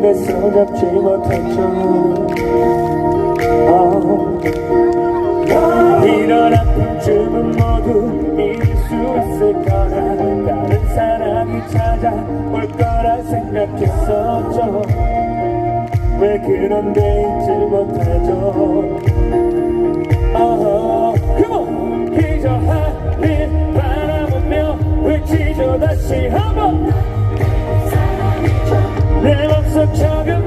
그래서 잡지 못했죠 아, 이런 아픔쯤은 모두 잊을 수 있을 거라 다른 사람이 찾아올 거라 생각했었죠. 왜 그런데 잊지 못하죠? 그저 하늘 바라보며 외치죠 다시 한번 September